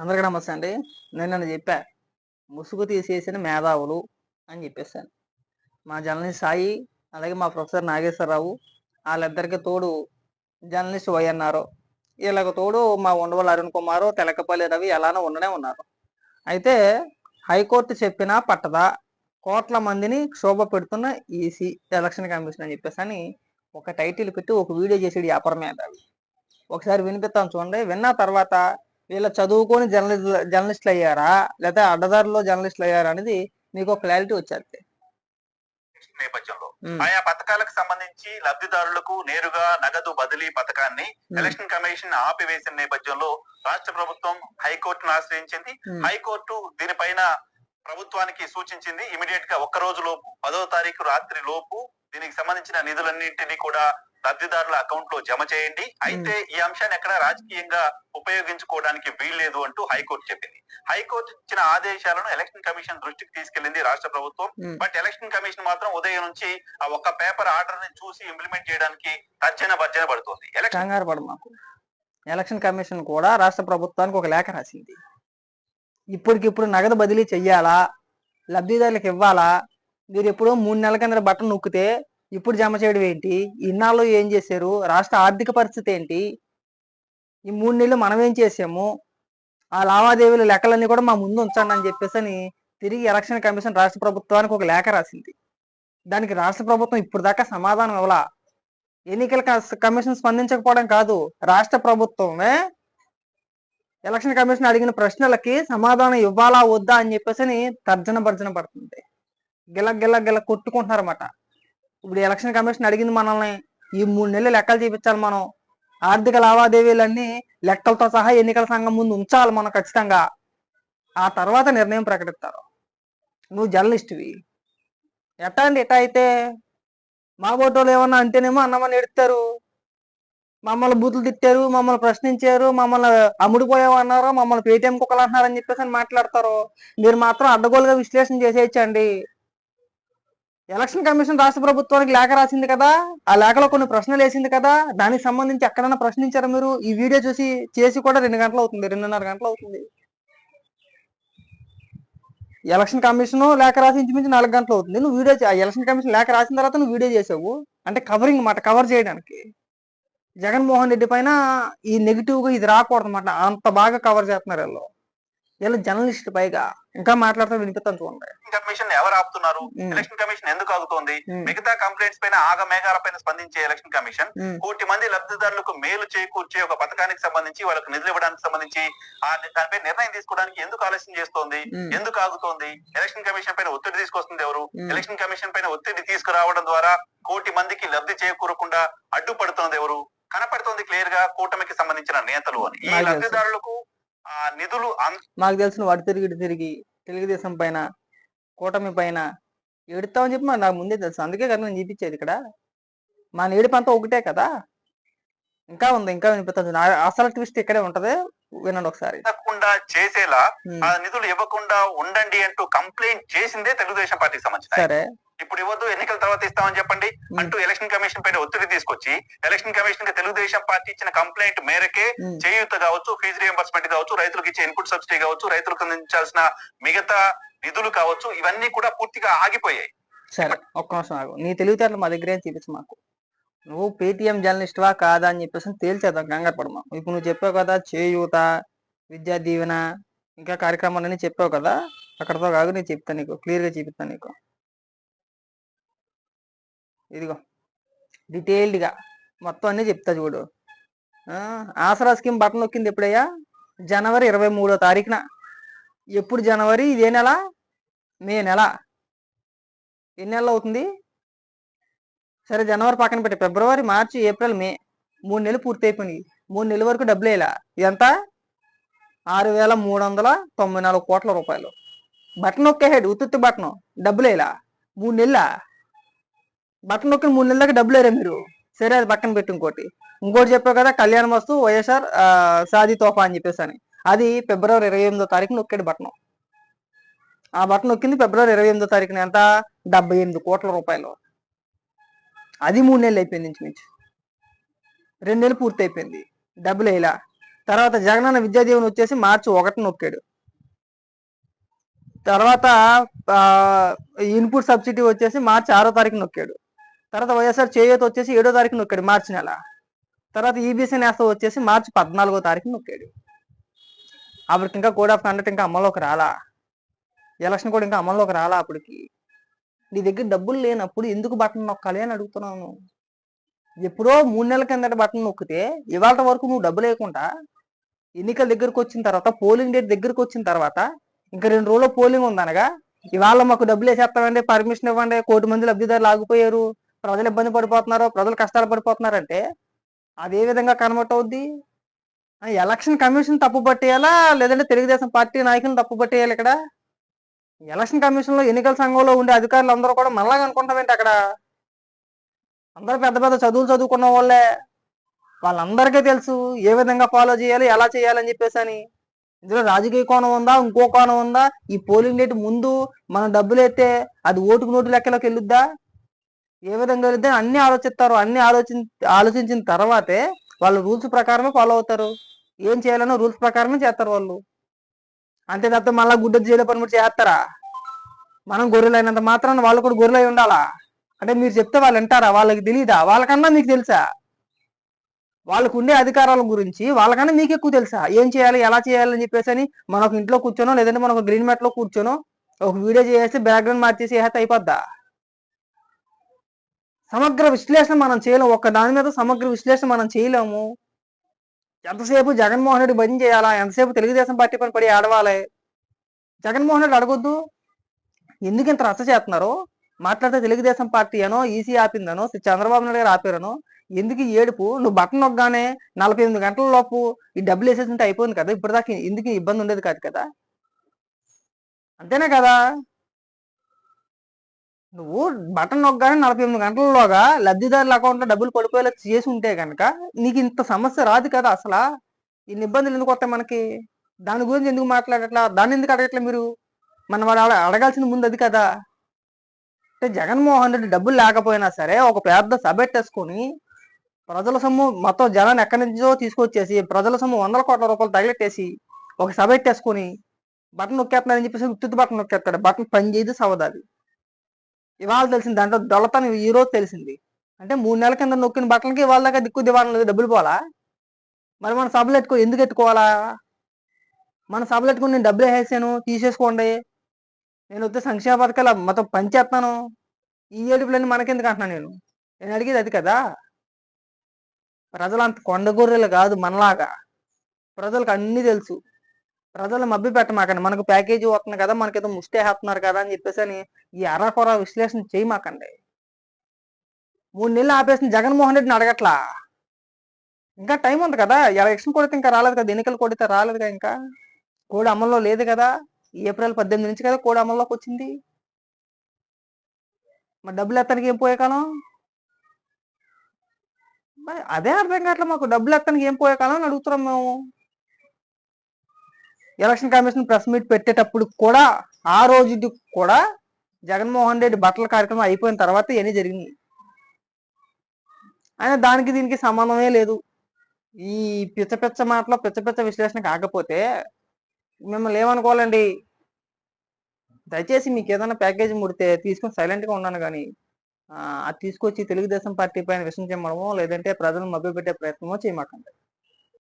అందరికీ నమస్తే అండి. నేను నన్ను చెప్పా ముసుగు తీసేసిన మేధావులు అని చెప్పేసాను. మా జర్నలిస్ట్ సాయి అలాగే మా ప్రొఫెసర్ నాగేశ్వరరావు వాళ్ళిద్దరికి తోడు జర్నలిస్ట్ వైఎన్ఆర్ వీళ్ళకి తోడు మా ఉండవల్లి అరుణ్ కుమారు తెలకపల్లి రవి ఎలానో ఉండనే ఉన్నారు. అయితే హైకోర్టు చెప్పినా పట్టదా? కోట్ల మందిని క్షోభ పెడుతున్న ఈసీ ఎలక్షన్ కమిషన్ అని చెప్పేసి అని ఒక టైటిల్ పెట్టి ఒక వీడియో చేసేది వ్యాపారమే మీద ఒకసారి వినిపిస్తాను చూడండి. విన్న తర్వాత వీళ్ళ చదువుకొని జర్నలిస్ట్ జర్నలిస్టులు అయ్యారా లేదా అడ్డదారిలో జర్నలిస్టులు అయ్యారా అనేది మీకు ఒక క్లారిటీ వచ్చేది. నేపథ్యంలో. ఆయా పథకాలకు సంబంధించి లబ్ధిదారులకు నేరుగా నగదు బదిలీ పథకాన్ని ఎలక్షన్ కమిషన్ ఆపివేసిన నేపథ్యంలో రాష్ట్ర ప్రభుత్వం హైకోర్టును ఆశ్రయించింది. హైకోర్టు దీనిపైన ప్రభుత్వానికి సూచించింది. ఇమీడియట్గా ఒక్క రోజు లోపు పదో తారీఖు రాత్రి లోపు దీనికి సంబంధించిన నిధులన్నింటినీ కూడా లబ్ధిదారుల అకౌంట్లో జమ చేయండి. అయితే ఈ అంశాన్ని ఎక్కడ రాజకీయంగా ఉపయోగించుకోవడానికి వీల్లేదు అంటూ హైకోర్టు చెప్పింది. హైకోర్టు ఇచ్చిన ఆదేశాలను ఎలక్షన్ కమిషన్ దృష్టికి తీసుకెళ్ళింది రాష్ట్ర ప్రభుత్వం. బట్ ఎలక్షన్ కమిషన్ మాత్రం ఉదయం నుంచి ఆ ఒక్క పేపర్ ఆర్డర్ని చూసి ఇంప్లిమెంట్ చేయడానికి తర్జన భర్జన పడుతుంది. ఎలక్షన్ మాకు. ఎలక్షన్ కమిషన్ కూడా రాష్ట్ర ప్రభుత్వానికి ఒక లేఖ రాసింది. ఇప్పటికిప్పుడు నగదు బదిలీ చెయ్యాలా? లబ్ధిదారులకు ఇవ్వాలా? మీరు ఎప్పుడో మూడు నెలల కింద బట్టలు నొక్కితే ఇప్పుడు జమ చేయడం ఏంటి? ఇన్నాళ్ళు ఏం చేశారు? రాష్ట్ర ఆర్థిక పరిస్థితి ఏంటి? ఈ మూడు నెలలు మనం ఏం చేసాము ఆ లావాదేవీల లెక్కలన్నీ కూడా మా ముందు ఉంచండి అని చెప్పేసి అని తిరిగి ఎలక్షన్ కమిషన్ రాష్ట్ర ప్రభుత్వానికి ఒక లేఖ రాసింది. దానికి రాష్ట్ర ప్రభుత్వం ఇప్పుడు దాకా సమాధానం ఇవ్వలా. ఎన్నికల కమిషన్ స్పందించకపోవడం కాదు. రాష్ట్ర ప్రభుత్వమే ఎలక్షన్ కమిషన్ అడిగిన ప్రశ్నలకి సమాధానం ఇవ్వాలా వద్దా అని చెప్పేసి అని తర్జన భర్జన పడుతుంది. గిల గిల గిల కొట్టుకుంటున్నారన్నమాట. ఇప్పుడు ఎలక్షన్ కమిషన్ అడిగింది మనల్ని ఈ మూడు నెలలు లెక్కలు చూపించాలి మనం. ఆర్థిక లావాదేవీలన్నీ లెక్కలతో సహా ఎన్నికల సంఘం ముందు ఉంచాలి మనం ఖచ్చితంగా. ఆ తర్వాత నిర్ణయం ప్రకటిస్తారు. నువ్వు జర్నలిస్ట్వి. ఎట్టా అండి ఎట్టా అయితే? మా ఓటోలు ఏమన్నా అంటేనేమో అన్నమని ఎడతారు. మమ్మల్ని బూతులు తిట్టారు మమ్మల్ని ప్రశ్నించారు మమ్మల్ని అమ్ముడుపోయామన్నారు మమ్మల్ని పేటీఎం కుక్కలు అంటున్నారు అని చెప్పేసి అని మాట్లాడతారు. మీరు మాత్రం అడ్డగోలుగా విశ్లేషణ చేసేయచ్చండి. ఎలక్షన్ కమిషన్ రాష్ట్ర ప్రభుత్వానికి లేఖ రాసింది కదా? ఆ లేఖలో కొన్ని ప్రశ్నలు వేసింది కదా? దానికి సంబంధించి ఎక్కడైనా ప్రశ్నించారా మీరు? ఈ వీడియో చూసి చేసి కూడా రెండు గంటలు అవుతుంది రెండున్నర గంటలు అవుతుంది. ఎలక్షన్ కమిషన్ లేఖ రాసి ఇంచుమించు నాలుగు గంటలు అవుతుంది. నువ్వు వీడియో ఆ ఎలక్షన్ కమిషన్ లేఖ రాసిన తర్వాత నువ్వు వీడియో చేసావు. అంటే కవరింగ్ మాట కవర్ చేయడానికి. జగన్మోహన్ రెడ్డి పైన ఈ నెగిటివ్గా ఇది రాకూడదు అన్నమాట అంత బాగా కవర్ చేస్తున్నారు వీళ్ళు. వీళ్ళు జర్నలిస్ట్ పైగా ఇంకా మాట్లాడితే వినిపిస్తాను చూడండి కమిషన్ ఎవరు ఆపుతున్నారు? ఎలక్షన్ కమిషన్ ఎందుకు ఆగుతోంది? మిగతా కంప్లైంట్స్ పైన ఆగ మేఘాల పైన స్పందించే ఎలక్షన్ కమిషన్ కోటి మంది లబ్ధిదారులకు మేలు చేకూర్చే ఒక పథకానికి సంబంధించి వాళ్ళకు నిధులు ఇవ్వడానికి సంబంధించి ఆ దానిపై నిర్ణయం తీసుకోవడానికి ఎందుకు ఆలస్యం చేస్తోంది? ఎందుకు ఆగుతోంది? ఎలక్షన్ కమిషన్ పైన ఒత్తిడి తీసుకొస్తుంది ఎవరు. ఎలక్షన్ కమిషన్ పైన ఒత్తిడి తీసుకురావడం ద్వారా కోటి మందికి లబ్ధి చేకూరకుండా అడ్డుపడుతోంది ఎవరు? కనపడుతోంది క్లియర్గా కూటమికి సంబంధించిన నేతలు అని. ఈ. లబ్ధిదారులకు నిధులు మాకు తెలిసిన వాడు తిరిగి ఇటు తిరిగి తెలుగుదేశం పైన కూటమి పైన ఎడుతామని చెప్పి నాకు ముందే తెలుసు. అందుకే కదా నేను చూపించేది ఇక్కడ. మా నేడుపు అంతా ఒకటే కదా. ఇంకా ఉంది ఇంకా వినిపిస్తుంది. అసలు ట్విస్ట్ ఇక్కడే ఉంటది. వినండి ఒకసారి. చేసేలా నిధులు ఇవ్వకుండా ఉండండి అంటూ కంప్లైంట్ చేసిందే తెలుగుదేశం పార్టీకి సంబంధించిన. సరే. ఇప్పుడు ఇవ్వద్దు ఎన్నికల తర్వాత ఇస్తామని చెప్పండి అంటూ ఎలక్షన్ కమిషన్ పైన ఒత్తిడి తీసుకొచ్చి ఎలక్షన్ కమిషన్కి తెలుగుదేశం పార్టీ ఇచ్చిన కంప్లైంట్ మేరకే చేయూత కావచ్చు ఫీజు రియంబర్స్మెంట్ కావచ్చు రైతులకు ఇచ్చే ఇన్పుట్ సబ్సిడీ కావచ్చు రైతులకు అందించాల్సిన మిగతా నిధులు కావచ్చు ఇవన్నీ కూడా పూర్తిగా ఆగిపోయాయి. సరే ఒక్క నిమిషం ఆగు. నీ తెలివితేటలు మా దగ్గర చూపించు మాకు? నువ్వు పేటిఎం జర్నలిస్ట్వా కాదా అని చెప్పేసి తేల్చేద్దాం కంగారు పడమా ఇప్పుడు నువ్వు చెప్పావు కదా చేయూత విద్యా దీవెన ఇంకా కార్యక్రమాలన్నీ చెప్పావు కదా అక్కడతో కాదు నేను చెప్తాను నీకు క్లియర్గా చూపిస్తాను నీకు. ఇదిగో డీటెయిల్డ్గా మొత్తం అన్నీ చెప్తా చూడు. ఆసరా స్కీమ్ బటన్ నొక్కింది ఎప్పుడయ్యా? జనవరి ఇరవై మూడో తారీఖున. ఎప్పుడు జనవరి? ఇదే నెల? మే నెల. ఎన్ని నెలలు అవుతుంది? సరే జనవరి పక్కన పెట్టి. ఫిబ్రవరి మార్చి ఏప్రిల్ మే. మూడు నెలలు పూర్తి అయిపోయినాయి. మూడు నెలల వరకు డబ్బులు వేయలా? ఎంత ఆరు వేల మూడు వందల తొంభై నాలుగు కోట్ల రూపాయలు. బటన్ నొక్కేసాడు. ఉత్తుత్తి బటన్. డబ్బులు వేయలా? మూడు నెలలా? బట్టన్ నొక్కిన మూడు నెలల దాకా డబ్బులు వేరే మీరు? సరే అది పక్కన పెట్టి ఇంకోటి. ఇంకోటి చెప్పావు కదా కళ్యాణ వస్తు వైఎస్ఆర్ సాది తోఫా అని చెప్పేసి అని. అది ఫిబ్రవరి ఇరవై ఎనిమిదో తారీఖు నొక్కాడు బట్టన్. ఆ బట్టన్ నొక్కింది ఫిబ్రవరి ఇరవై ఎనిమిదో తారీఖున ఎంత? డెబ్బై ఎనిమిది కోట్ల రూపాయలు. అది మూడు నెలలు అయిపోయింది ఇంచుమించు. రెండు నెలలు పూర్తి అయిపోయింది. డబ్బులు వేయలా. తర్వాత జగనన్న విద్యాదీవెన వచ్చేసి మార్చి ఒకటి నొక్కాడు. తర్వాత ఇన్పుట్ సబ్సిడీ వచ్చేసి మార్చి ఆరో తారీఖు నొక్కాడు. తర్వాత వైఎస్ఆర్ చేయూత వచ్చేసి ఏడో తారీఖు నొక్కాడు మార్చి నెల. తర్వాత ఈబీసీ నేస్తం వచ్చేసి మార్చి పద్నాలుగో తారీఖు నొక్కాడు. అప్పటికి ఇంకా కోడ్ ఆఫ్ కండక్ట్ ఇంకా అమల్లోకి రాలా. ఎలక్షన్ కూడా ఇంకా అమల్లోకి రాలా అప్పటికి. నీ దగ్గర డబ్బులు లేనప్పుడు ఎందుకు బటన్ నొక్కాలి అని అడుగుతున్నాను. ఎప్పుడో మూడు నెలల కిందట బటన్ నొక్కితే ఇవాళ వరకు నువ్వు డబ్బు లేకుండా ఎన్నికల దగ్గరకు వచ్చిన తర్వాత పోలింగ్ డేట్ దగ్గరకు వచ్చిన తర్వాత ఇంకా రెండు రోజుల్లో పోలింగ్ ఉందనగా ఇవాళ మాకు డబ్బులు వేసేస్తామండి పర్మిషన్ ఇవ్వండి కోటి మంది లబ్ధిదారులు ఆగిపోయారు. ప్రజలు ఇబ్బంది పడిపోతున్నారు ప్రజలు కష్టాలు పడిపోతున్నారంటే అది ఏ విధంగా కన్వర్ట్ అవుద్ది? ఆ ఎలక్షన్ కమిషన్ తప్పు పట్టేయాలా? లేదంటే తెలుగుదేశం పార్టీ నాయకులను తప్పు పట్టేయాలి ఇక్కడ? ఎలక్షన్ కమిషన్లో ఎన్నికల సంఘంలో ఉండే అధికారులు అందరూ కూడా మళ్ళా అనుకుంటామేంటి అక్కడ? అందరూ పెద్ద పెద్ద చదువులు చదువుకున్న వాళ్ళే. వాళ్ళందరికీ తెలుసు ఏ విధంగా ఫాలో చేయాలి ఎలా చేయాలని చెప్పేసి అని. ఇందులో రాజకీయ కోణం ఉందా? ఇంకో కోణం ఉందా? ఈ పోలింగ్ డేట్ ముందు మనం డబ్బులు అయితే అది ఓటుకు నోటు లెక్కలోకి వెళ్ళుద్దా? ఏ విధంగా వెళ్ళుద్దా అన్ని ఆలోచిస్తారు అన్ని ఆలోచి ఆలోచించిన తర్వాతే వాళ్ళు రూల్స్ ప్రకారమే ఫాలో అవుతారు. ఏం చేయాలనో రూల్స్ ప్రకారమే చేస్తారు వాళ్ళు. అంతే తప్ప మళ్ళీ గుడ్డ చేయలే పని కూడా చేస్తారా? మనం గొర్రెలు అయినంత మాత్రాన వాళ్ళు కూడా గొర్రెలు అయి ఉండాలా? అంటే మీరు చెప్తే వాళ్ళు వింటారా? వాళ్ళకి తెలియదా వాళ్ళకన్నా మీకు తెలుసా? వాళ్ళకు ఉండే అధికారాల గురించి వాళ్ళకన్నా మీకు ఎక్కువ తెలుసా? ఏం చేయాలి ఎలా చేయాలని చెప్పేసి అని మనం ఒక ఇంట్లో కూర్చోనో లేదంటే మనం ఒక గ్రీన్ మ్యాట్లో కూర్చోనో ఒక వీడియో చేసి బ్యాక్గ్రౌండ్ మార్చేసి వేస్తే అయిపోద్దా? సమగ్ర విశ్లేషణ మనం చేయలేము ఒక్క దాని మీద సమగ్ర విశ్లేషణ మనం చేయలేము. ఎంతసేపు జగన్మోహన్ రెడ్డి భజన చేయాలా? ఎంతసేపు తెలుగుదేశం పార్టీ పని పడి ఆడవాలి జగన్మోహన్ రెడ్డి అడగొద్దు. ఎందుకు ఇంత రచ్చ చేస్తున్నారు? మాట్లాడితే తెలుగుదేశం పార్టీ అనో ఈసీ ఆపిందనో చంద్రబాబు నాయుడు గారు ఆపారనో ఎందుకు ఈ ఏడుపు? నువ్వు బట్టన్ నొక్కగానే నలభై ఎనిమిది గంటల లోపు ఈ డబ్బులు వేసేసింటే అయిపోయింది కదా? ఇప్పటిదాకా దాకా ఎందుకు ఇబ్బంది ఉండేది కాదు కదా? అంతేనే కదా? నువ్వు బటన్ నొక్కగానే నలభై ఎనిమిది గంటలలోగా లబ్ధిదారుల అకౌంట్లో డబ్బులు పడిపోయేలా చేసి ఉంటే కనుక నీకు ఇంత సమస్య రాదు కదా అసలు? ఇన్ని ఇబ్బందులు ఎందుకు వస్తాయి మనకి? దాని గురించి ఎందుకు మాట్లాడట్లా? దాన్ని ఎందుకు అడగట్లే మీరు? మన వాడు అడగాల్సిన అడగాల్సింది ముందు అది కదా. అంటే జగన్మోహన్ రెడ్డి డబ్బులు లేకపోయినా సరే ఒక పెద్ద సభ పెట్టేసుకొని ప్రజల సొమ్ము మొత్తం జనాన్ని ఎక్కడి నుంచో తీసుకొచ్చేసి ప్రజల సొమ్ము వందల కోట్ల రూపాయలు తగిలెట్టేసి ఒక సభ పెట్టేసుకొని బటన్ నొక్కేస్తున్నారని చెప్పేసి ఉత్తుత్ బటన్ నొక్కేస్తాడు. బటన్ పని చేయదు సవదాది ఇవాళ తెలిసింది దాంట్లో దొలతను ఈ రోజు తెలిసింది. అంటే మూడు నెలల కింద నొక్కిన బట్టలకి ఇవాళ దాకా దిక్కు దివాణం లేదు డబ్బులు పోవాలా మరి మన సభలు ఎత్తుకో ఎందుకు ఎత్తుకోవాలా? మన సభలు ఎత్తుకుని నేను డబ్బులు వేసాను తీసేసుకోండి. నేను వస్తే సంక్షేమ పథకాలు మొత్తం పనిచేస్తాను ఈ ఏడుపులన్నీ మనకెందుకు అంటున్నాను నేను? నేను అడిగేది అది కదా. ప్రజలు అంత కొండ గొర్రెలు కాదు మనలాగా. ప్రజలకు అన్నీ తెలుసు. ప్రజలు మబ్బి పెట్టమాకండి. మనకు ప్యాకేజీ వస్తుంది కదా మనకేదో ముష్టేస్తున్నారు కదా అని చెప్పేసి అని ఈ అరకొర విశ్లేషణ చేయమాకండి. మూడు నెలలు ఆపేసిన జగన్మోహన్ రెడ్డిని అడగట్లా? ఇంకా టైం ఉంది కదా ఎలక్షన్ కొడితే ఇంకా రాలేదు కదా ఎన్నికలు కొడితే రాలేదు కదా ఇంకా? కోడ్ అమల్లో లేదు కదా ఏప్రిల్ పద్దెనిమిది నుంచి కదా కోడ్ అమల్లోకి వచ్చింది? మరి డబ్బులు ఎత్తనికి ఏం పోయే కాలం? మరి అదే అర్థం కావట్లే మాకు. డబ్బులు ఎత్తనికి ఏం పోయే కాలం అని అడుగుతున్నాం మేము. ఎలక్షన్ కమిషన్ ప్రెస్ మీట్ పెట్టేటప్పుడు కూడా ఆ రోజు కూడా జగన్మోహన్ రెడ్డి బట్టల కార్యక్రమం అయిపోయిన తర్వాత ఇవన్నీ జరిగింది అయినా దానికి దీనికి సంబంధమే లేదు. ఈ పిచ్చ పిచ్చ మాటలో పిచ్చ పిచ్చ విశ్లేషణ కాకపోతే మిమ్మల్ని ఏమనుకోవాలండి? దయచేసి మీకు ఏదైనా ప్యాకేజీ ముడితే తీసుకొని సైలెంట్గా ఉన్నాను కానీ అది తీసుకొచ్చి తెలుగుదేశం పార్టీ పైన విషయం చెప్పడమో లేదంటే ప్రజలను మభ్యపెట్టే ప్రయత్నమో చేయమాకండి.